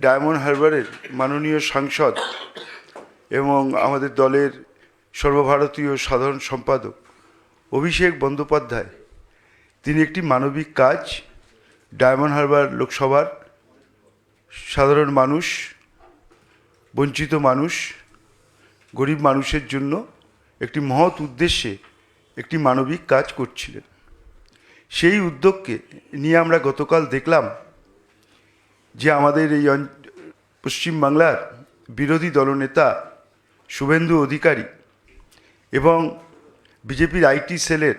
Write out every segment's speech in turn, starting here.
Diamond হারবারের মাননীয় সাংসদ এবং আমাদের দলের সর্বভারতীয় সাধারণ সম্পাদক অভিষেক বন্দ্যোপাধ্যায়, তিনি একটি মানবিক কাজ, ডায়মন্ড হারবার লোকসভার সাধারণ মানুষ, বঞ্চিত মানুষ, গরিব মানুষের জন্য একটি মহৎ উদ্দেশ্যে একটি মানবিক কাজ করছিলেন। সেই উদ্যোগকে নিয়ে আমরা গতকাল দেখলাম যে আমাদের এই পশ্চিমবাংলার বিরোধী দলনেতা শুভেন্দু অধিকারী এবং বিজেপির আইটি সেলের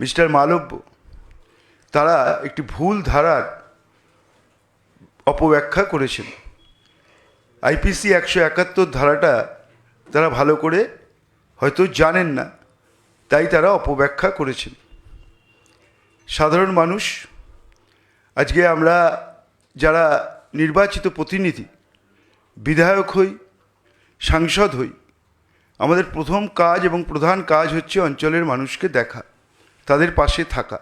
মিস্টার মালব্য, তারা একটি ভুল ধারার অপব্যাখ্যা করেছেন। আইপিসি একশো একাত্তর ধারাটা তারা ভালো করে হয়তো জানেন না, তাই তারা অপব্যাখ্যা করেছেন। সাধারণ মানুষ, আজকে আমরা যারা নির্বাচিত প্রতিনিধি, বিধায়ক হই, সাংসদ হই, আমাদের প্রথম কাজ এবং প্রধান কাজ হচ্ছে অঞ্চলের মানুষকে দেখা, তাদের পাশে থাকা।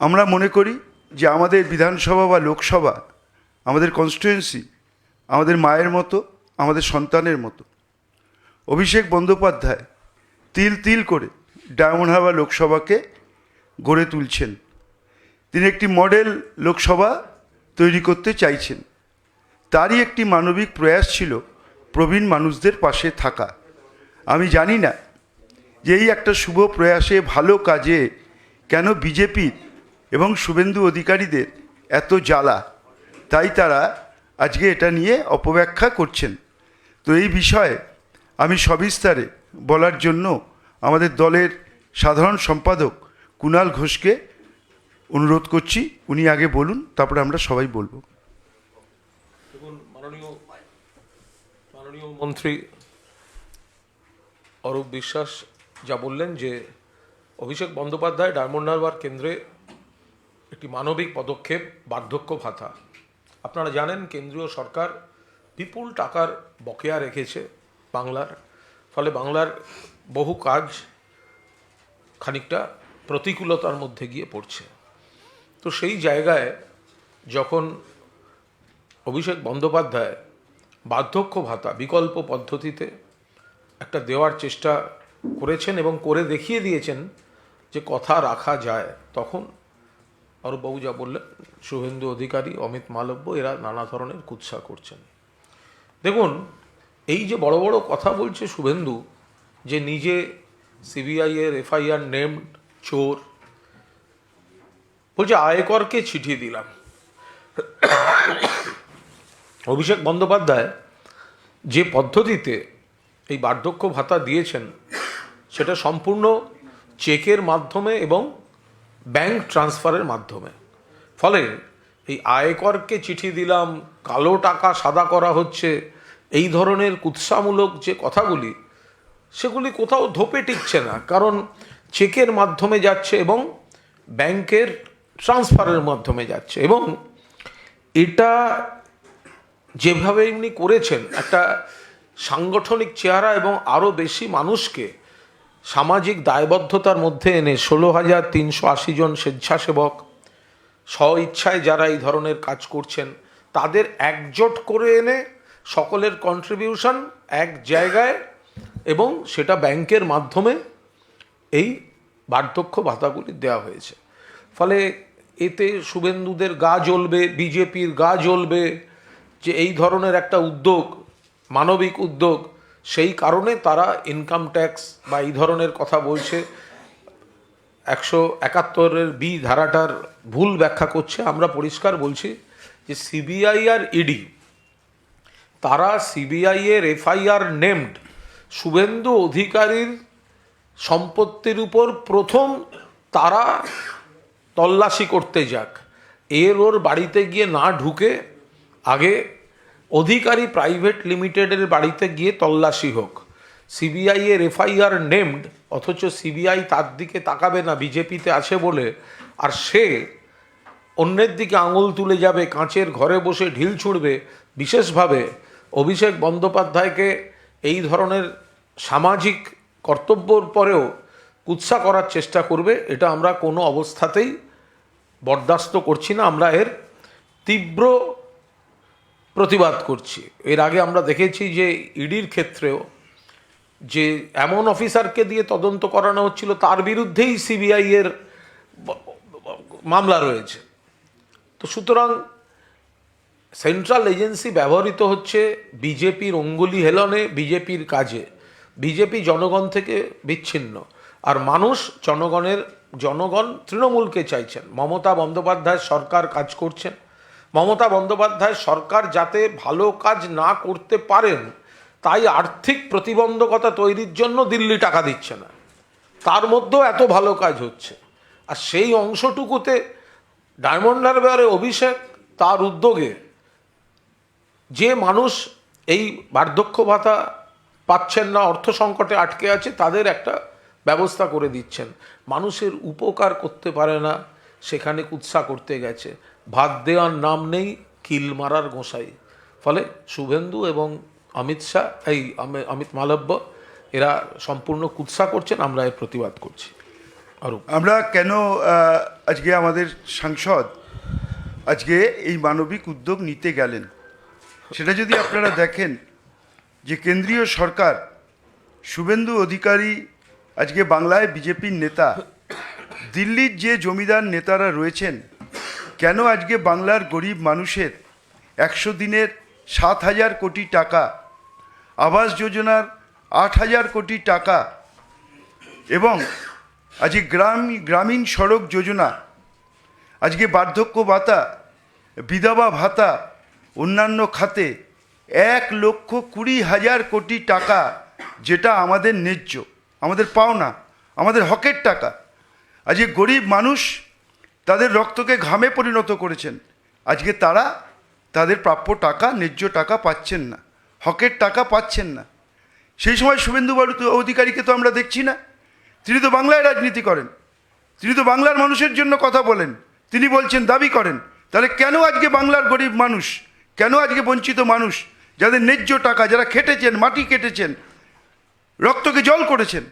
আমরা মনে করি যে আমাদের বিধানসভা বা লোকসভা আমাদের কনস্টিটুয়েন্সি আমাদের মায়ের মতো, আমাদের সন্তানের মতো। অভিষেক বন্দ্যোপাধ্যায় তিল তিল করে ডায়মন্ড হারবার লোকসভাকে গড়ে তুলছেন। তিনি একটি মডেল লোকসভা তৈরি করতে চাইছেন। তারই একটি মানবিক প্রয়াস ছিল প্রবীণ মানুষদের পাশে থাকা। আমি জানি না যে এই একটা শুভ প্রয়াসে ভালো কাজে কেন বিজেপির এবং শুভেন্দু অধিকারীদের এত জ্বালা। তাই তারা আজকে এটা নিয়ে অপব্যাখ্যা করছেন। তো এই বিষয়ে আমি সবিস্তারে বলার জন্য আমাদের দলের সাধারণ সম্পাদক কুণাল ঘোষকে অনুরোধ করছি, উনি আগে বলুন, তারপরে আমরা সবাই বলব। মাননীয় মন্ত্রী অরূপ বিশ্বাস যা বললেন যে অভিষেক বন্দ্যোপাধ্যায় ডায়মন্ড হারবার কেন্দ্রে একটি মানবিক পদক্ষেপ, বার্ধক্য ভাতা। আপনারা জানেন, কেন্দ্রীয় সরকার বিপুল টাকার বকেয়া রেখেছে বাংলার, ফলে বাংলার বহু কাজ খানিকটা প্রতিকূলতার মধ্যে গিয়ে পড়ছে। তো সেই জায়গায় যখন অভিষেক বন্দ্যোপাধ্যায়, বার্ধক্য ভাতা বিকল্প পদ্ধতিতে একটা দেওয়ার চেষ্টা করেছেন এবং করে দেখিয়ে দিয়েছেন যে কথা রাখা যায়, তখন অরূপবাবু যা বললেন, শুভেন্দু অধিকারী, অমিত মালব্য এরা নানা ধরনের কুৎসা করছেন। দেখুন, এই যে বড় বড় কথা বলছে শুভেন্দু, যে নিজে সিবিআই এর এফআইআর নেমড চোর বলছে, আয়করকে চিঠি দিলাম। অভিষেক বন্দ্যোপাধ্যায় যে পদ্ধতিতে এই বার্ধক্য ভাতা দিয়েছেন, সেটা সম্পূর্ণ চেকের মাধ্যমে এবং ব্যাংক ট্রান্সফারের মাধ্যমে। ফলে এই আয়করকে চিঠি দিলাম, কালো টাকা সাদা করা হচ্ছে, এই ধরনের কুৎসামূলক যে কথাগুলি, সেগুলি কোথাও ধোপে টিকছে না। কারণ চেকের মাধ্যমে যাচ্ছে এবং ব্যাংকের ট্রান্সফারের মাধ্যমে যাচ্ছে। এবং এটা যেভাবে এমনি করেছেন, একটা সাংগঠনিক চেহারা এবং আরও বেশি মানুষকে সামাজিক দায়বদ্ধতার মধ্যে এনে ষোলো হাজার তিনশো আশি জন স্বেচ্ছাসেবক স্ব ইচ্ছায় যারা এই ধরনের কাজ করছেন, তাদের একজোট করে এনে সকলের কন্ট্রিবিউশন এক জায়গায় এবং সেটা ব্যাংকের মাধ্যমে এই বার্ধক্য ভাতাগুলি দেওয়া হয়েছে। ফলে এতে শুভেন্দুদের গা জ্বলবে, বিজেপির গা জ্বলবে, যে এই ধরনের একটা উদ্যোগ, মানবিক উদ্যোগ, সেই কারণে তারা ইনকাম ট্যাক্স বা এই ধরনের কথা বলছে। একশো একাত্তরের বি ধারাটার ভুল ব্যাখ্যা করছে। আমরা পরিষ্কার বলছি যে সিবিআই আর ইডি তারা সিবিআই এর এফআইআর নেমড শুভেন্দু অধিকারীর সম্পত্তির উপর প্রথম তারা তল্লাশি করতে যাক। এর ওর বাড়িতে গিয়ে না ঢুকে আগে অধিকারী প্রাইভেট লিমিটেডের বাড়িতে গিয়ে তল্লাশি হোক। সিবিআই এর এফআইআর নেমড, অথচ সিবিআই তার দিকে তাকাবে না, বিজেপিতে আছে বলে। আর সে অন্যের দিকে আঙুল তুলে যাবে, কাঁচের ঘরে বসে ঢিল ছুঁড়বে। বিশেষভাবে অভিষেক বন্দ্যোপাধ্যায়কে এই ধরনের সামাজিক কর্তব্যর পরেও কুৎসা করার চেষ্টা করবে, এটা আমরা কোনো অবস্থাতেই বরদাস্ত করছি না, আমরা এর তীব্র প্রতিবাদ করছি। এর আগে আমরা দেখেছি যে ইডির ক্ষেত্রেও যে এমন অফিসারকে দিয়ে তদন্ত করানো হচ্ছিল, তার বিরুদ্ধেই সিবিআই এর মামলা রয়েছে। তো সুতরাং সেন্ট্রাল এজেন্সি ব্যবহৃত হচ্ছে বিজেপির অঙ্গুলি হেলনে, বিজেপির কাজে। বিজেপি জনগণ থেকে বিচ্ছিন্ন। আর মানুষ জনগণের জনগণ তৃণমূলকে চাইছেন। মমতা বন্দ্যোপাধ্যায় সরকার কাজ করছেন। মমতা বন্দ্যোপাধ্যায় সরকার যাতে ভালো কাজ না করতে পারেন, তাই আর্থিক প্রতিবন্ধকতা তৈরির জন্য দিল্লি টাকা দিচ্ছে না। তার মধ্যেও এত ভালো কাজ হচ্ছে। আর সেই অংশটুকুতে ডায়মন্ড হারবারে অভিষেক তার উদ্যোগে যে মানুষ এই বার্ধক্য ভাতা পাচ্ছেন না, অর্থ সংকটে আটকে আছে, তাদের একটা ব্যবস্থা করে দিচ্ছেন। মানুষের উপকার করতে পারে না, সেখানে কুৎসা করতে গেছে। ভাত দেওয়ার নাম নেই কিল মারার গোসাই। ফলে শুভেন্দু এবং অমিত শাহ, এই অমিত মালব্য, এরা সম্পূর্ণ কুৎসা করছেন, আমরা এর প্রতিবাদ করছি। আরও আমরা কেন আজকে আমাদের সাংসদ, আজকে এই মানবিক উদ্যোগ নিতে গেলেন? সেটা যদি আপনারা দেখেন যে কেন্দ্রীয় সরকার শুভেন্দু অধিকারী আজকে বাংলায় বিজেপির নেতা, দিল্লির যে জমিদার নেতারা রয়েছেন, কেন আজকে বাংলার গরিব মানুষের একশো দিনের সাত হাজার কোটি টাকা, আবাস যোজনার আট হাজার কোটি টাকা এবং আজকে গ্রাম, গ্রামীণ সড়ক যোজনা, আজকে বার্ধক্য ভাতা, বিধবা ভাতা, অন্যান্য খাতে এক লক্ষ কুড়ি হাজার কোটি টাকা যেটা আমাদের ন্যায্য। আমাদের পাওনা, আমাদের হকের টাকা। আজকে গরিব মানুষ তাদের রক্তকে ঘামে পরিণত করেছেন। আজকে তারা তাদের প্রাপ্য টাকা, ন্যায্য টাকা পাচ্ছেন না, হকের টাকা পাচ্ছেন না। সেই সময় শুভেন্দু বাবু অধিকারীকে তো আমরা দেখছি না। তিনি তো বাংলায় রাজনীতি করেন। তিনি তো বাংলার মানুষের জন্য কথা বলেন। তিনি বলছেন, দাবি করেন, তাহলে কেন আজকে বাংলার গরিব মানুষ, কেন আজকে বঞ্চিত মানুষ, যাদের ন্যায্য টাকা, যারা খেটেছেন, মাটি কেটেছেন রক্তকে জল করেছেন।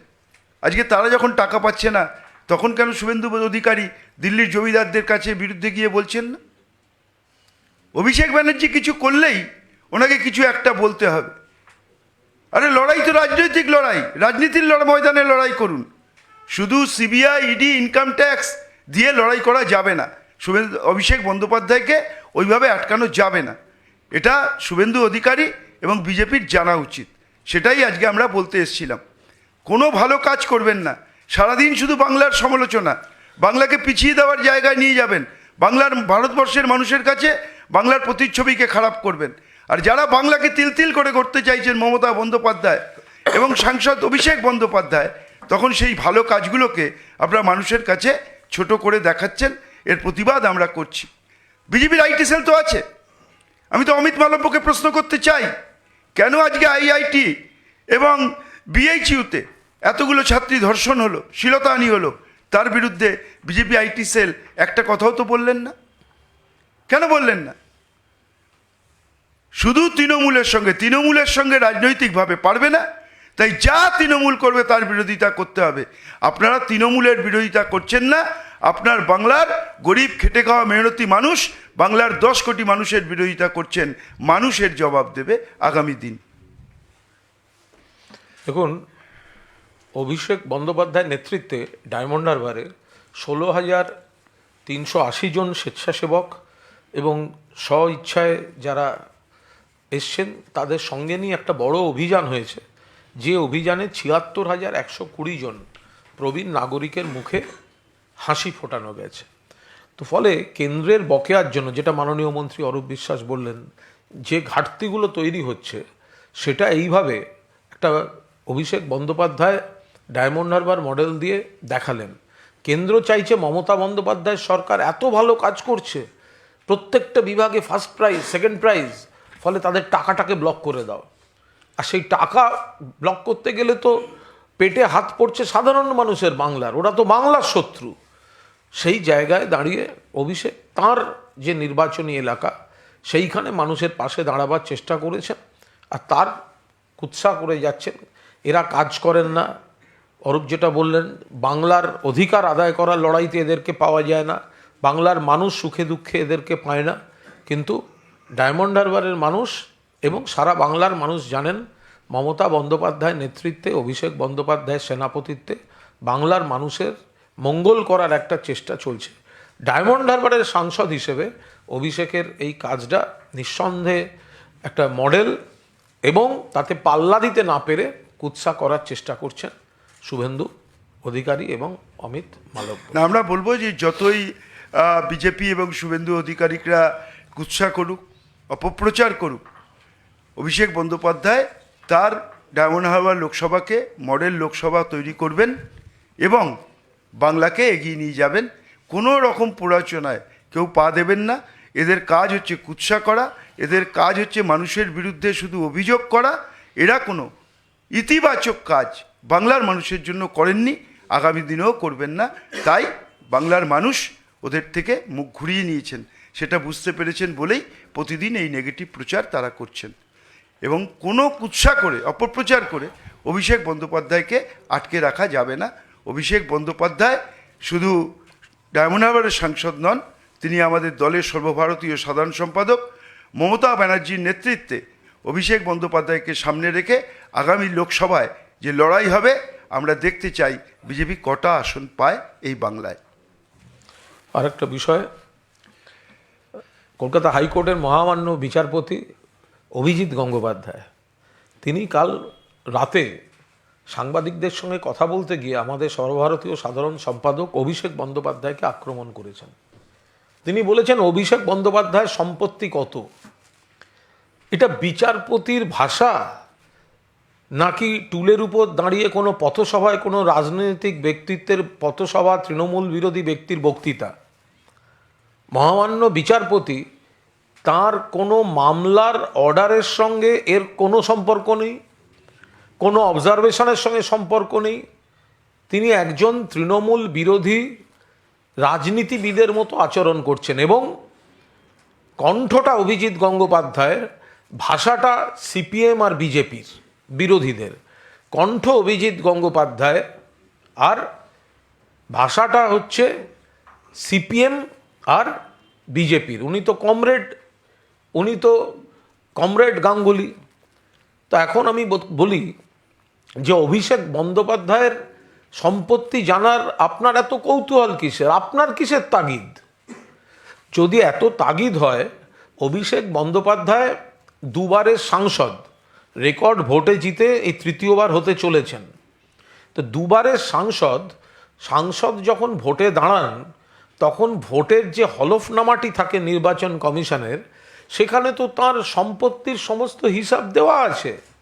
আজকে তারা যখন টাকা পাচ্ছে না, তখন কেন শুভেন্দু অধিকারী দিল্লির জমিদারদের কাছে বিরুদ্ধে গিয়ে বলছেন না? অভিষেক ব্যানার্জি কিছু করলেই ওনাকে কিছু একটা বলতে হবে। আরে লড়াই তো রাজনৈতিক লড়াই, রাজনীতির লড়াই ময়দানে লড়াই করুন। শুধু সিবিআই ইডি ইনকাম ট্যাক্স দিয়ে লড়াই করা যাবে না। শুভেন্দু অভিষেক বন্দ্যোপাধ্যায়কে ওইভাবে আটকানো যাবে না। এটা শুভেন্দু অধিকারী এবং বিজেপির জানা উচিত। সেটাই আজকে আমরা বলতে এসেছিলাম। কোনো ভালো কাজ করবেন না। সারাদিন শুধু বাংলার সমালোচনা। বাংলাকে পিছিয়ে দেওয়ার জায়গায় নিয়ে যাবেন। বাংলার ভারতবর্ষের মানুষের কাছে বাংলার প্রতিচ্ছবিকে খারাপ করবেন। আর যারা বাংলাকে তিল তিল করে করতে চাইছেন মমতা বন্দ্যোপাধ্যায় এবং সাংসদ অভিষেক বন্দ্যোপাধ্যায়, তখন সেই ভালো কাজগুলোকে আপনারা মানুষের কাছে ছোট করে দেখাচ্ছেন। এর প্রতিবাদ আমরা করছি। বিজেপির আইটি সেল তো আছে। আমি তো অমিত মালব্যকে প্রশ্ন করতে চাই। কেন আজকে আইআইটি এবং বিএইচইউতে এতগুলো ছাত্রী ধর্ষণ হলো, শিলতাহানি হলো, তার বিরুদ্ধে বিজেপি আইটি সেল একটা কথাও তো বললেন না? কেন বললেন না? শুধু তৃণমূলের সঙ্গে তৃণমূলের সঙ্গে রাজনৈতিকভাবে পারবে না, তাই যা তৃণমূল করবে তার বিরোধিতা করতে হবে। আপনারা তৃণমূলের বিরোধিতা করছেন না, আপনার বাংলার গরিব খেটে খাওয়া মেহনতি মানুষ বাংলার দশ কোটি মানুষের বিরোধিতা করছেন, মানুষের জবাব দেবে আগামী দিন। দেখুন, অভিষেক বন্দ্যোপাধ্যায়ের নেতৃত্বে ডায়মন্ড হারবারে ষোলো হাজার তিনশো আশি জন স্বেচ্ছাসেবক এবং স্ব ইচ্ছায় যারা এসছেন, তাদের সঙ্গে নিয়ে একটা বড় অভিযান হয়েছে। যে অভিযানে ছিয়াত্তর হাজার একশো কুড়ি জন প্রবীণ নাগরিকের মুখে হাসি ফোটানো গেছে। তো ফলে কেন্দ্রের বকেয়ার জন্য, যেটা মাননীয় মন্ত্রী অরূপ বিশ্বাস বললেন, যে ঘাটতিগুলো তৈরি হচ্ছে, সেটা এইভাবে একটা অভিষেক বন্দ্যোপাধ্যায় ডায়মন্ড হারবার মডেল দিয়ে দেখালেন। কেন্দ্র চাইছে মমতা বন্দ্যোপাধ্যায় সরকার এত ভালো কাজ করছে, প্রত্যেকটা বিভাগে ফার্স্ট প্রাইজ সেকেন্ড প্রাইজ ফলে তাদের টাকাটাকে ব্লক করে দাও। আর সেই টাকা ব্লক করতে গেলে তো পেটে হাত পড়ছে সাধারণ মানুষের বাংলার, ওরা তো বাংলার শত্রু। সেই জায়গায় দাঁড়িয়ে অভিষেক, তার যে নির্বাচনী এলাকা, সেইখানে মানুষের পাশে দাঁড়াবার চেষ্টা করেছেন আর তার কুৎসা করে যাচ্ছেন। এরা কাজ করেন না। অরূপ যেটা বললেন, বাংলার অধিকার আদায় করার লড়াইতে এদেরকে পাওয়া যায় না, বাংলার মানুষ সুখে দুঃখে এদেরকে পায় না। কিন্তু ডায়মন্ড হারবারের মানুষ এবং সারা বাংলার মানুষ জানেন, মমতা বন্দ্যোপাধ্যায়ের নেতৃত্বে, অভিষেক বন্দ্যোপাধ্যায়ের সেনাপতিত্বে বাংলার মানুষের মঙ্গল করার একটা চেষ্টা চলছে। ডায়মন্ড হারবারের সাংসদ হিসেবে অভিষেকের এই কাজটা নিঃসন্দেহে একটা মডেল এবং তাতে পাল্লা দিতে না পেরে কুৎসা করার চেষ্টা করছেন শুভেন্দু অধিকারী এবং অমিত মালব্য। না, আমরা বলব যে যতই বিজেপি এবং শুভেন্দু অধিকারিকরা কুৎসা করুক, অপপ্রচার করুক, অভিষেক বন্দ্যোপাধ্যায় তার ডায়মন্ড হারবার লোকসভাকে মডেল লোকসভা তৈরি করবেন এবং বাংলাকে এগিয়ে নিয়ে যাবেন। কোনো রকম প্ররোচনায় কেউ পা দেবেন না। এদের কাজ হচ্ছে কুৎসা করা। এদের কাজ হচ্ছে মানুষের বিরুদ্ধে শুধু অভিযোগ করা। এরা কোনো ইতিবাচক কাজ বাংলার মানুষের জন্য করেননি। আগামী দিনেও করবেন না। তাই বাংলার মানুষ ওদের থেকে মুখ ঘুরিয়ে নিয়েছেন। সেটা বুঝতে পেরেছেন বলেই প্রতিদিন এই নেগেটিভ প্রচার তারা করছেন। এবং কোনো কুৎসা করে, অপপ্রচার করে অভিষেক বন্দ্যোপাধ্যায়কে আটকে রাখা যাবে না। অভিষেক বন্দ্যোপাধ্যায় শুধু ডায়মন্ড সাংসদ নন, তিনি আমাদের দলের সর্বভারতীয় সাধারণ সম্পাদক, মমতা ব্যানার্জির নেতৃত্বে অভিষেক বন্দ্যোপাধ্যায়কে সামনে রেখে আগামী লোকসভায় যে লড়াই হবে, আমরা দেখতে চাই বিজেপি কটা আসন পায় এই বাংলায়। আরেকটা বিষয়, কলকাতা হাইকোর্টের মহামান্য বিচারপতি অভিজিৎ গঙ্গোপাধ্যায়, তিনি কাল রাতে সাংবাদিকদের সঙ্গে কথা বলতে গিয়ে আমাদের সর্বভারতীয় সাধারণ সম্পাদক অভিষেক বন্দ্যোপাধ্যায়কে আক্রমণ করেছেন। তিনি বলেছেন, অভিষেক বন্দ্যোপাধ্যায়ের সম্পত্তি কত? এটা বিচারপতির ভাষা? নাকি টুলের উপর দাঁড়িয়ে কোনো পথসভায় কোনো রাজনৈতিক ব্যক্তিত্বের পথসভা, তৃণমূল বিরোধী ব্যক্তির বক্তৃতা? মহামান্য বিচারপতি, তার কোনো মামলার অর্ডারের সঙ্গে এর কোনো সম্পর্ক নেই? কোনো অবজারভেশনের সঙ্গে সম্পর্ক নেই। তিনি একজন তৃণমূল বিরোধী রাজনীতিবিদের মতো আচরণ করছেন এবং কণ্ঠটা অভিজিৎ গঙ্গোপাধ্যায়ের, ভাষাটা সিপিএম আর বিজেপির বিরোধীদের। কণ্ঠ অভিজিৎ গঙ্গোপাধ্যায় আর ভাষাটা হচ্ছে সিপিএম আর বিজেপির। উনি তো কমরেড, উনি তো কমরেড গাঙ্গুলি। তো এখন আমি বল- যে অভিষেক বন্দ্যোপাধ্যায়ের সম্পত্তি জানার আপনার এত কৌতূহল কিসের? আপনার কিসের তাগিদ? যদি এত তাগিদ হয়, অভিষেক বন্দ্যোপাধ্যায় দুবারের সাংসদ, রেকর্ড ভোটে জিতে এই তৃতীয়বার হতে চলেছেন। তো দুবারের সাংসদ সাংসদ যখন ভোটে দাঁড়ান, তখন ভোটের যে হলফনামাটি থাকে নির্বাচন কমিশনের, সেখানে তো তার সম্পত্তির সমস্ত হিসাব দেওয়া আছে।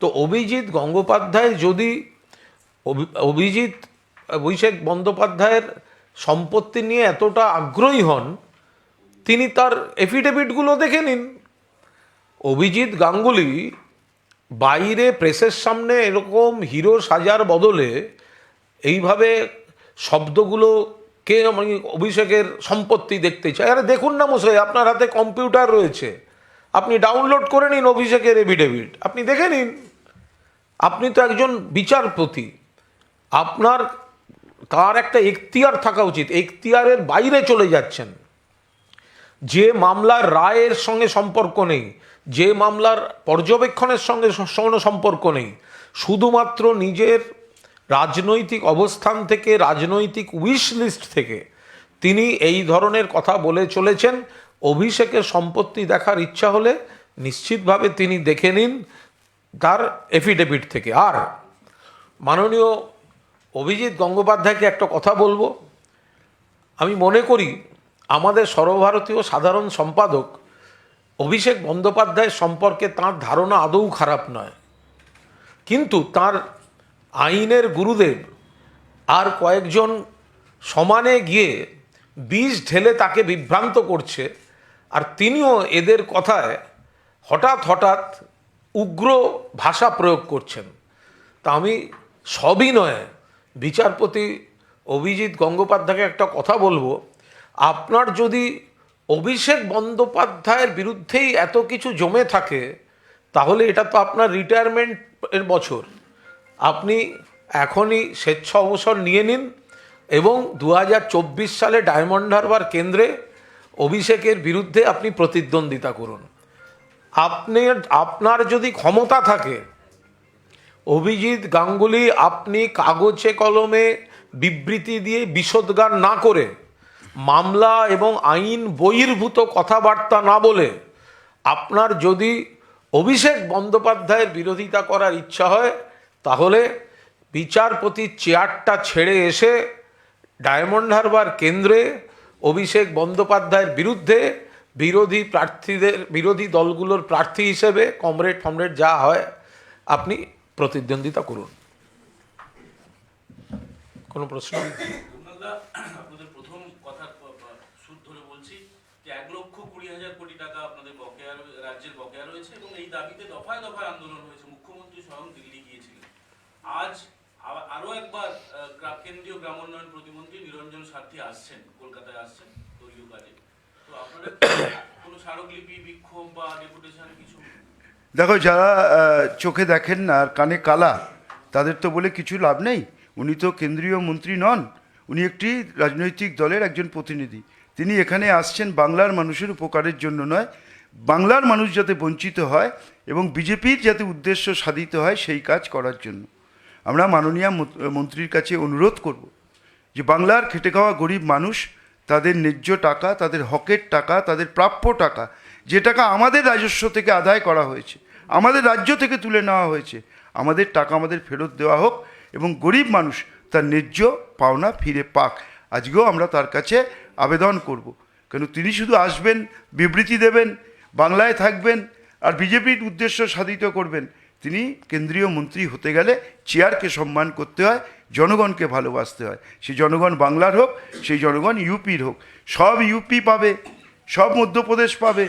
তো অভিজিৎ গঙ্গোপাধ্যায় যদি অভি- অভিজিৎ অভিষেক বন্দ্যোপাধ্যায়ের সম্পত্তি নিয়ে এতটা আগ্রহী হন, তিনি তার এফিডেভিটগুলো দেখে নিন। অভিজিৎ গাঙ্গুলি বাইরে প্রেসের সামনে এরকম হিরো সাজার বদলে এইভাবে শব্দগুলো কে আমি অভিষেকের সম্পত্তি দেখতে চাই আরে দেখুন না মশাই, আপনার হাতে কম্পিউটার রয়েছে। আপনি ডাউনলোড করে নিন অভিষেকের এফিডেভিট আপনি দেখে নিন। আপনি তো একজন বিচারপতি। আপনার, তার একটা এখতিয়ার থাকা উচিত। এখতিয়ারের বাইরে চলে যাচ্ছেন। যে মামলার রায়ের সঙ্গে সম্পর্ক নেই, যে মামলার পর্যবেক্ষণের সঙ্গে কোনো সম্পর্ক নেই, শুধুমাত্র নিজের রাজনৈতিক অবস্থান থেকে, রাজনৈতিক উইশ লিস্ট থেকে তিনি এই ধরনের কথা বলে চলেছেন। অভিষেকের সম্পত্তি দেখার ইচ্ছা হলে নিশ্চিতভাবে তিনি দেখে নিন। তার এফিডেভিট থেকে। আর মাননীয় অভিজিৎ গঙ্গোপাধ্যায়কে একটা কথা বলব। আমি মনে করি আমাদের সর্বভারতীয় সাধারণ সম্পাদক অভিষেক বন্দ্যোপাধ্যায় সম্পর্কে তার ধারণা আদৌ খারাপ নয়। কিন্তু তার আইনের গুরুদেব আর কয়েকজন সমানে গিয়ে বিষ ঢেলে তাকে বিভ্রান্ত করছে, আর তিনিও এদের কথায় হঠাৎ হঠাৎ উগ্র ভাষা প্রয়োগ করছেন। তা আমি সবই নয়, বিচারপতি অভিজিৎ গঙ্গোপাধ্যায়কে একটা কথা বলব। আপনার যদি অভিষেক বন্দ্যোপাধ্যায়ের বিরুদ্ধেই এত কিছু জমে থাকে, তাহলে এটা তো আপনার রিটায়ারমেন্ট এর বছর। আপনি এখনই স্বেচ্ছা অবসর নিয়ে নিন এবং দু হাজার চব্বিশ সালে ডায়মন্ড হারবার কেন্দ্রে অভিষেকের বিরুদ্ধে আপনি প্রতিদ্বন্দ্বিতা করুন। আপনি, আপনার যদি ক্ষমতা থাকে, অভিজিৎ গাঙ্গুলি আপনি কাগজে কলমে বিবৃতি দিয়ে বিশদগান না করে মামলা এবং আইন বহির্ভূত কথাবার্তা না বলে আপনার যদি অভিষেক বন্দ্যোপাধ্যায়ের বিরোধিতা করার ইচ্ছা হয়, তাহলে বিচারপতির চেয়ারটা ছেড়ে এসে ডায়মন্ড হারবার কেন্দ্রে অভিষেক বন্দ্যোপাধ্যায়ের বিরুদ্ধে বিরোধী প্রার্থীদের, বিরোধী দলগুলোর প্রার্থী হিসেবে কমরেড, ফমরেড যা হয়, আপনি প্রতিদ্বন্দ্বিতা করুন। কোনো প্রশ্ন? আপনাদের প্রথম কথা ধরে বলছি যে এক লক্ষ কুড়ি হাজার কোটি টাকা আপনাদের বকেয়া রাজ্যের বকেয়া রয়েছে এবং এই দাবিতে দফায় দফায় আন্দোলন হয়েছে। মুখ্যমন্ত্রী স্বয়ং দিল্লি গিয়েছিলেন। আজ একবার কেন্দ্রীয় গ্রামোন্নয়ন প্রতিমন্ত্রী নিরঞ্জন সাথী আসছেন, কলকাতায় আসছেন দলীয় কাজে। দেখো, যারা চোখে দেখেন না আর কানে কালা, তাদের তো বলে কিছু লাভ নেই। উনি তো কেন্দ্রীয় মন্ত্রী নন। উনি একটি রাজনৈতিক দলের একজন প্রতিনিধি। তিনি এখানে আসছেন বাংলার মানুষের উপকারের জন্য নয়। বাংলার মানুষ যাতে বঞ্চিত হয় এবং বিজেপির যাতে উদ্দেশ্য সাধিত হয় সেই কাজ করার জন্য। আমরা মাননীয় মন্ত্রীর কাছে অনুরোধ করব যে বাংলার খেটে খাওয়া গরিব মানুষ তাদের ন্যায্য টাকা, তাদের হকের টাকা, তাদের প্রাপ্য টাকা, যে টাকা আমাদের রাজস্ব থেকে আদায় করা হয়েছে, আমাদের রাজ্য থেকে তুলে নেওয়া হয়েছে, আমাদের টাকা আমাদের ফেরত দেওয়া হোক এবং গরিব মানুষ তার ন্যায্য পাওনা ফিরে পাক। আজকেও আমরা তার কাছে আবেদন করব। কেন তিনি শুধু আসবেন, বিবৃতি দেবেন, বাংলায় থাকবেন, আর বিজেপির উদ্দেশ্য সাধিত করবেন। তিনি কেন্দ্রীয় মন্ত্রী হতে গেলে চেয়ারকে সম্মান করতে হয়, জনগণকে ভালোবাসতে হয়। সেই জনগণ বাংলার হোক সেই জনগণ ইউপির হোক। সব ইউপি পাবে, সব মধ্যপ্রদেশ পাবে,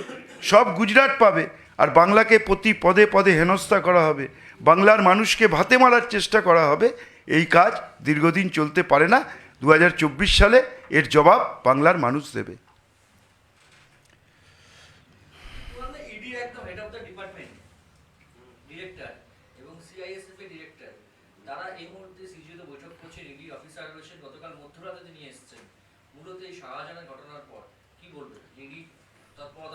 সব গুজরাট পাবে, আর বাংলাকে প্রতি পদে পদে হেনস্থা করা হবে। বাংলার মানুষকে ভাতে মারার চেষ্টা করা হবে। এই কাজ দীর্ঘদিন চলতে পারে না। দু হাজার চব্বিশ সালে এর জবাব বাংলার মানুষ দেবে ইডি একদম head of the department director এবং সিআইএসএফ এর ডিরেক্টর তারা এই মুহূর্তে সিজিওতে বৈঠক করছেন ইডি অফিসার রয়েছেন গতকাল মধ্যরাতে তিনি এসেছেন মূলত এই শাহজাহানের ঘটনার পর কি বলবেন ইডি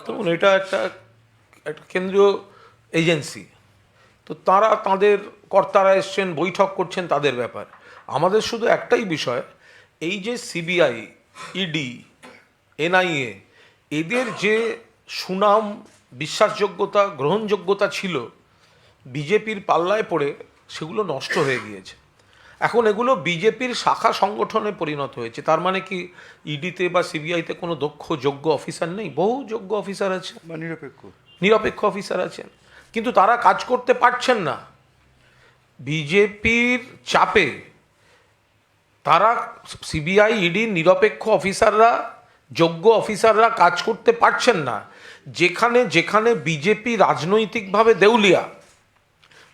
দেখুন এটা একটা একটা কেন্দ্রীয় এজেন্সি। তো তারা তাদের, কর্তারা এসছেন, বৈঠক করছেন তাদের ব্যাপার। আমাদের শুধু একটাই বিষয়, এই যে সিবিআই, ইডি, এনআইএ, এদের যে সুনাম, বিশ্বাসযোগ্যতা, গ্রহণযোগ্যতা ছিল, বিজেপির পাল্লায় পড়ে সেগুলো নষ্ট হয়ে গিয়েছে। এখন এগুলো বিজেপির শাখা সংগঠনে পরিণত হয়েছে। তার মানে কি ইডিতে বা সিবিআইতে কোনো দক্ষ যোগ্য অফিসার নেই? বহু যোগ্য অফিসার আছে। বা নিরপেক্ষ। নিরপেক্ষ অফিসার আছেন। কিন্তু তারা কাজ করতে পারছেন না। বিজেপির চাপে তারা সিবিআই ইডি নিরপেক্ষ অফিসাররা যোগ্য অফিসাররা কাজ করতে পারছেন না। যেখানে যেখানে বিজেপি রাজনৈতিকভাবে দেউলিয়া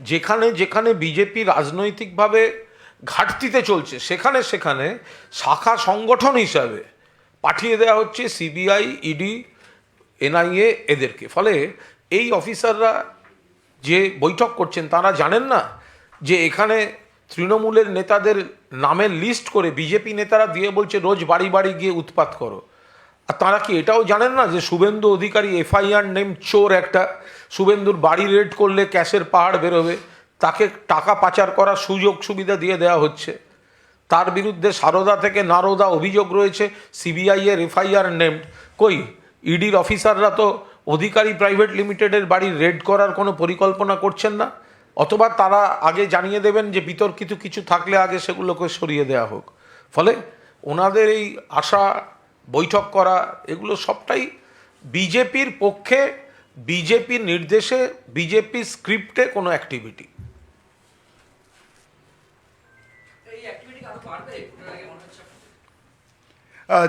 যেখানে যেখানে বিজেপি রাজনৈতিকভাবে ঘাটতিতে চলছে। সেখানে সেখানে শাখা সংগঠন হিসাবে পাঠিয়ে দেওয়া হচ্ছে সিবিআই, ইডি, এনআইএ এদেরকে। ফলে এই অফিসাররা যে বৈঠক করছেন, তারা জানেন না যে এখানে তৃণমূলের নেতাদের নামের লিস্ট করে বিজেপি নেতারা দিয়ে বলছে, রোজ বাড়ি বাড়ি গিয়ে উৎপাত করো। আর তারা কি এটাও জানেন না যে শুভেন্দু অধিকারী, এফআইআর নেম চোর একটা? শুভেন্দুর বাড়ি রেড করলে ক্যাশের পাহাড় বেরোবে। তাকে টাকা পাচার করার সুযোগ সুবিধা দিয়ে দেওয়া হচ্ছে। তার বিরুদ্ধে সারদা থেকে নারদা অভিযোগ রয়েছে, সিবিআই এর এফআইআর নেমড। কই, ইডির অফিসাররা তো অধিকারী প্রাইভেট লিমিটেডের বাড়ি রেড করার কোনো পরিকল্পনা করছেন না। অথবা তারা আগে জানিয়ে দেবেন যে বিতর্কিত কিছু থাকলে আগে সেগুলোকে সরিয়ে দেওয়া হোক। ফলে ওনাদের এই আশা, বৈঠক করা, এগুলো সবটাই বিজেপির পক্ষে, বিজেপির নির্দেশে, বিজেপি স্ক্রিপ্টে কোনো অ্যাক্টিভিটি।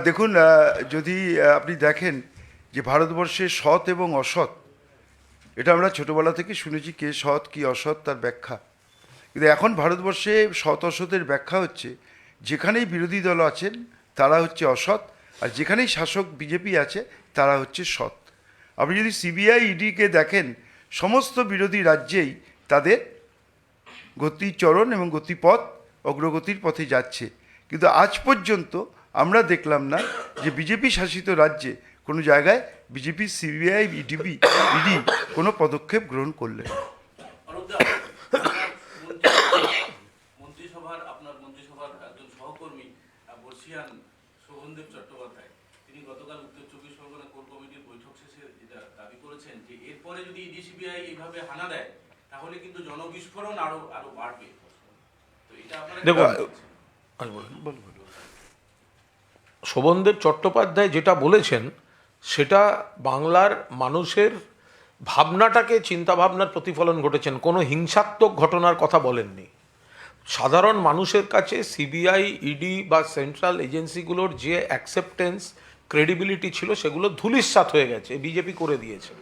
দেখুন যদি আপনি দেখেন যে ভারতবর্ষে সৎ এবং অসৎ, এটা আমরা ছোটোবেলা থেকে শুনেছি কে সৎ, কি অসৎ, তার ব্যাখ্যা। কিন্তু এখন ভারতবর্ষে সৎ অসতের ব্যাখ্যা হচ্ছে, যেখানেই বিরোধী দল আছেন, তারা হচ্ছে অসৎ, আর যেখানেই শাসক বিজেপি আছে, তারা হচ্ছে সৎ। আপনি যদি সিবিআই ইডিকে দেখেন, সমস্ত বিরোধী রাজ্যেই তাদের গতিচরণ এবং গতিপথ, অগ্রগতির পথে যাচ্ছে। কিন্তু আজ পর্যন্ত আমরা দেখলাম না যে বিজেপি শাসিত রাজ্যে কোনো জায়গায় বিজেপি সিবিআই ইডিবি ইডি কোনো পদক্ষেপ গ্রহণ করলেন মন্ত্রিসভার আপনার মন্ত্রিসভার একজন সহকর্মী আহ, বর্ষিয়ান শোভনদেব চট্টোপাধ্যায় তিনি গতকাল উত্তর চব্বিশ পরগনা কোর কমিটির বৈঠক শেষে যেটা দাবি করেছেন যে এরপরে যদি ইডি সিবিআই এইভাবে হানা দেয় তাহলে কিন্তু জনবিস্ফোরণ আরও আরও বাড়বে। তো এটা আপনারা দেখুন বলুন। শোভনদেব চট্টোপাধ্যায় যেটা বলেছেন, সেটা বাংলার মানুষের ভাবনাটাকে, চিন্তাভাবনার প্রতিফলন ঘটেছেন। কোনো হিংসাত্মক ঘটনার কথা বলেননি। সাধারণ মানুষের কাছে সিবিআই, ইডি বা সেন্ট্রাল এজেন্সিগুলোর যে অ্যাকসেপ্টেন্স ক্রেডিবিলিটি ছিল, সেগুলো ধুলিস্বাত হয়ে গেছে, বিজেপি করে দিয়েছে।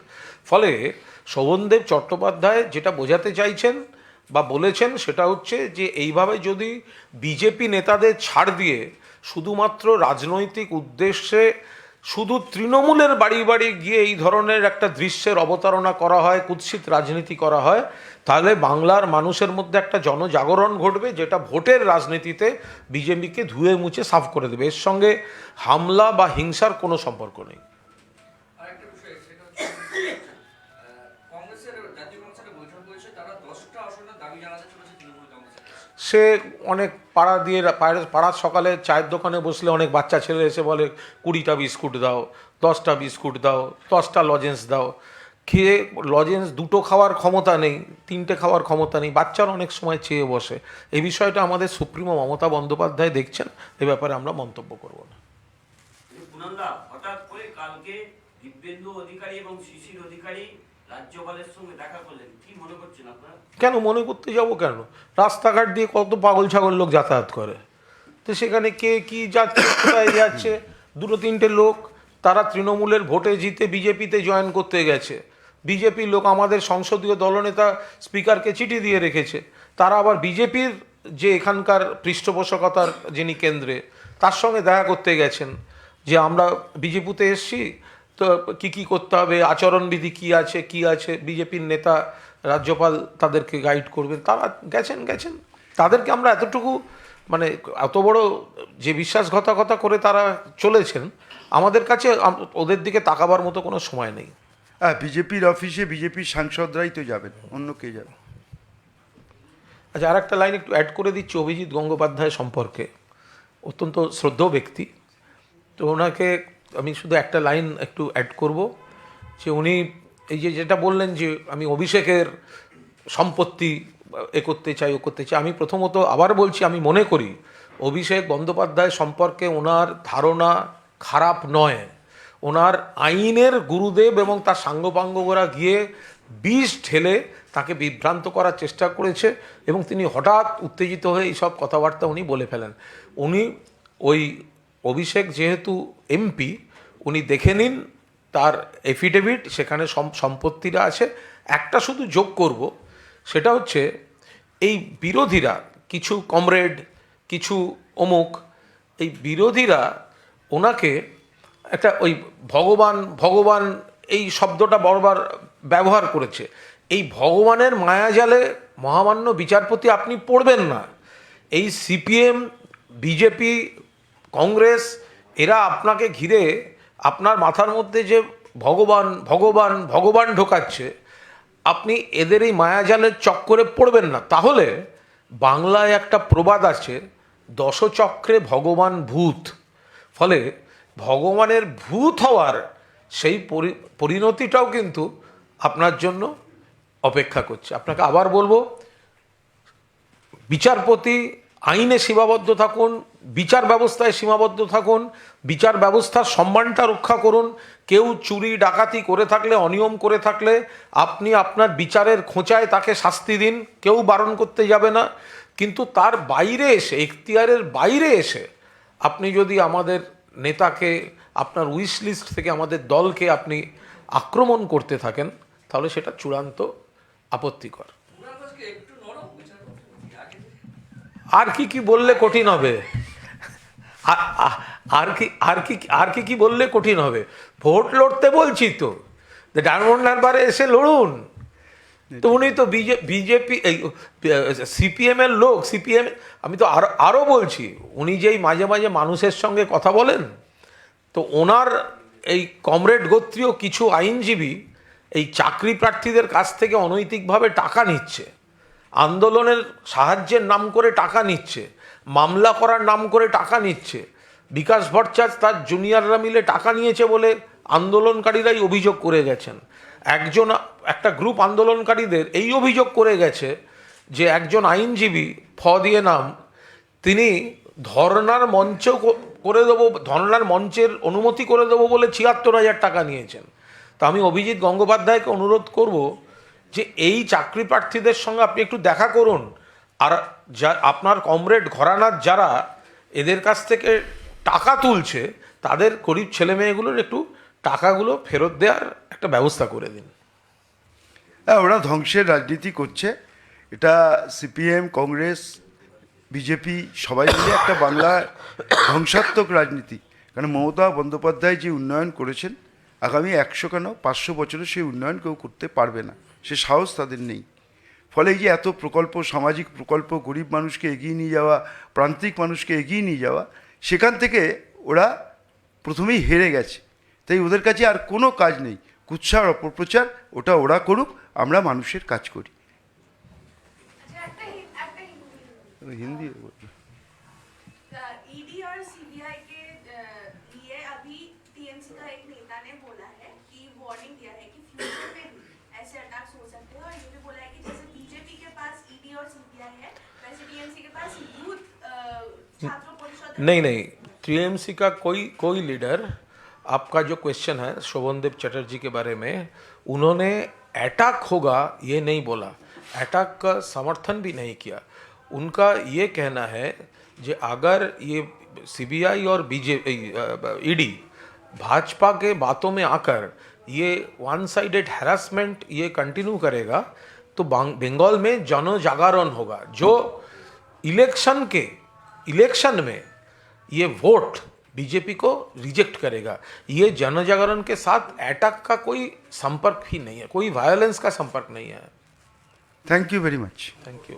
ফলে শোভনদেব চট্টোপাধ্যায় যেটা বোঝাতে চাইছেন বা বলেছেন, সেটা হচ্ছে যে, এইভাবে যদি বিজেপি নেতাদের ছাড় দিয়ে শুধুমাত্র রাজনৈতিক উদ্দেশ্যে শুধু তৃণমূলের বাড়ি বাড়ি গিয়ে এই ধরনের একটা দৃশ্যের অবতারণা করা হয়, কুৎসিত রাজনীতি করা হয়, তাহলে বাংলার মানুষের মধ্যে একটা জনজাগরণ ঘটবে যেটা ভোটের রাজনীতিতে বিজেপিকে ধুয়ে মুছে সাফ করে দেবে। এর সঙ্গে হামলা বা হিংসার কোনো সম্পর্ক নেই। সে অনেক পাড়া দিয়ে পাড়া- পাড়ার সকালে চায়ের দোকানে বসলে অনেক বাচ্চা ছেলে এসে বলে, কুড়িটা বিস্কুট দাও, দশটা বিস্কুট দাও, দশটা লজেন্স দাও। খেয়ে লজেন্স দুটো খাওয়ার ক্ষমতা নেই, তিনটে খাওয়ার ক্ষমতা নেই, বাচ্চারা অনেক সময় চেয়ে বসে। এই বিষয়টা আমাদের সুপ্রিমো মমতা বন্দ্যোপাধ্যায় দেখছেন, এ ব্যাপারে আমরা মন্তব্য করব না। হঠাৎ করে কালকে দিব্যেন্দু অধিকারী এবং শিশির অধিকারী কেন? মনে করতে যাব কেন? রাস্তাঘাট দিয়ে কত পাগল ছাগল লোক যাতায়াত করে। তো সেখানে কে কি যাচ্ছে, কোথায় যাচ্ছে? দুটো তিনটে লোক, তারা তৃণমূলের ভোটে জিতে বিজেপিতে জয়েন করতে গেছে। বিজেপির লোক আমাদের সংসদীয় দলনেতা স্পিকারকে চিঠি দিয়ে রেখেছে। তারা আবার বিজেপির যে এখানকার পৃষ্ঠপোষকতার যিনি কেন্দ্রে, তার সঙ্গে দেখা করতে গেছেন যে আমরা বিজেপিতে এসছি কি কি করতে হবে আচরণবিধি কি আছে কি আছে? বিজেপির নেতা রাজ্যপাল তাদেরকে গাইড করবেন। তারা গেছেন গেছেন। তাদেরকে আমরা এতটুকু মানে এত বড় যে বিশ্বাসঘাতকতা করে তারা চলেছেন আমাদের কাছে ওদের দিকে তাকাবার মতো কোনো সময় নেই। হ্যাঁ বিজেপির অফিসে বিজেপির সাংসদরাই তো যাবেন অন্য কে যাবে? আচ্ছা আর একটা লাইন একটু অ্যাড করে দিচ্ছি অভিজিৎ গঙ্গোপাধ্যায় সম্পর্কে। অত্যন্ত শ্রদ্ধেয় ব্যক্তি। তো ওনাকে আমি শুধু একটা লাইন একটু অ্যাড করব যে উনি এই যে যেটা বললেন যে আমি অভিষেকের সম্পত্তি এ করতে চাই, ও করতে চাই, আমি প্রথমত আবার বলছি, আমি মনে করি অভিষেক বন্দ্যোপাধ্যায় সম্পর্কে ওনার ধারণা খারাপ নয়। ওনার আইনের গুরুদেব এবং তার সাঙ্গপাঙ্গরা গিয়ে বিষ ঢেলে তাকে বিভ্রান্ত করার চেষ্টা করেছে এবং তিনি হঠাৎ উত্তেজিত হয়ে এইসব কথাবার্তা উনি বলে ফেলেন। উনি ওই অভিষেক যেহেতু এমপি, উনি দেখে নিন তার এফিডেভিট সেখানে সম- সম্পত্তিটা আছে। একটা শুধু যোগ করব, সেটা হচ্ছে এই বিরোধীরা, কিছু কমরেড, কিছু অমুক, এই বিরোধীরা ওনাকে একটা ওই ভগবান ভগবান এই শব্দটা বারবার ব্যবহার করেছে। এই ভগবানের মায়াজালে মহামান্য বিচারপতি আপনি পড়বেন না। এই সিপিএম, বিজেপি কংগ্রেস, এরা আপনাকে ঘিরে আপনার মাথার মধ্যে যে ভগবান ভগবান ভগবান ঢোকাচ্ছে, আপনি এদের এই মায়াজালের চক্করে পড়বেন না। তাহলে বাংলায় একটা প্রবাদ আছে, দশচক্রে ভগবান ভূত। ফলে ভগবানের ভূত হওয়ার সেই পরি- পরিণতিটাও কিন্তু আপনার জন্য অপেক্ষা করছে। আপনাকে আবার বলব, বিচারপতি আইনে সীমাবদ্ধ থাকুন, বিচার ব্যবস্থায় সীমাবদ্ধ থাকুন, বিচার ব্যবস্থার সম্মানটা রক্ষা করুন। কেউ চুরি, ডাকাতি করে থাকলে, অনিয়ম করে থাকলে আপনি আপনার বিচারের খোঁচায় তাকে শাস্তি দিন। কেউ বারণ করতে যাবে না। কিন্তু তার বাইরে এসে, এখতিয়ারের বাইরে এসে আপনি যদি আমাদের নেতাকে, আপনার উইশ লিস্ট থেকে আমাদের দলকে আপনি আক্রমণ করতে থাকেন, তাহলে সেটা চূড়ান্ত আপত্তিকর ওনার কাছে একটু নরম বিচারপতি আগে আর কি কি বললে কঠিন হবে? আর কি আর কি আর কি কি বললে কঠিন হবে? ভোট লড়তে বলছি তো। ডায়মন্ড হারবারে এসে লড়ুন। তো উনি তো বিজেপি সিপিএম এর লোক, সিপিএম আমি তো আরও আরও বলছি, উনি যেই মাঝে মাঝে মানুষের সঙ্গে কথা বলেন, তো ওনার এই কমরেড গোত্রীয় কিছু আইনজীবী এই চাকরি প্রার্থীদের কাছ থেকে অনৈতিকভাবে টাকা নিচ্ছে। আন্দোলনের সাহায্যের নাম করে টাকা নিচ্ছে, মামলা করার নাম করে টাকা নিচ্ছে। বিকাশ ভট্টাচার্য তার জুনিয়ররা মিলে টাকা নিয়েছে বলে আন্দোলনকারীরাই অভিযোগ করে গেছেন। একজন, একটা গ্রুপ আন্দোলনকারীদের এই অভিযোগ করে গেছে যে একজন আইনজীবী, ফ দিয়ে নাম, তিনি ধর্নার মঞ্চ করে দেবো, ধর্নার মঞ্চের অনুমতি করে দেবো বলে ছিয়াত্তর হাজার টাকা নিয়েছেন। তা আমি অভিজিৎ গঙ্গোপাধ্যায়কে অনুরোধ করব যে এই চাকরি প্রার্থীদের সঙ্গে আপনি একটু দেখা করুন। আর যা, আপনার কমরেড ঘরানার যারা এদের কাছ থেকে টাকা তুলছে, তাদের গরিব ছেলে মেয়েগুলোর একটু টাকাগুলো ফেরত দেওয়ার একটা ব্যবস্থা করে দিন। হ্যাঁ ওরা ধ্বংসের রাজনীতি করছে। এটা সিপিএম, কংগ্রেস, বিজেপি সবাই মিলে একটা বাংলা ধ্বংসাত্মক রাজনীতি। কারণ মমতা বন্দ্যোপাধ্যায় যে উন্নয়ন করেছেন, আগামী একশো কেন পাঁচশো বছরে সেই উন্নয়ন কেউ করতে পারবে না। সে সাহস তাদের নেই। ফলে এই যে এত প্রকল্প সামাজিক প্রকল্প গরিব মানুষকে এগিয়ে নিয়ে যাওয়া প্রান্তিক মানুষকে এগিয়ে নিয়ে যাওয়া সেখান থেকে ওরা প্রথমেই হেরে গেছে। তাই ওদের কাছে আর কোনো কাজ নেই। কুৎসার অপপ্রচার ওটা ওরা করুক আমরা মানুষের কাজ করি। হিন্দি नहीं नहीं टीएमसी का कोई कोई लीडर आपका जो क्वेश्चन है शोभनदेव चटर्जी के बारे में, उन्होंने अटैक होगा, ये नहीं बोला। अटैक का समर्थन भी नहीं किया। उनका ये कहना है कि अगर ये सीबीआई और बीजे ईडी भाजपा के बातों में आकर ये वन साइडेड हैरासमेंट ये कंटिन्यू करेगा तो बांग- बंगाल में जन जागरण होगा। जो इलेक्शन के इलेक्शन में ये वोट बीजेपी को रिजेक्ट करेगा। ये जन जागरण के साथ अटैक का कोई संपर्क ही नहीं है कोई वायलेंस का संपर्क नहीं है। Thank you very much thank you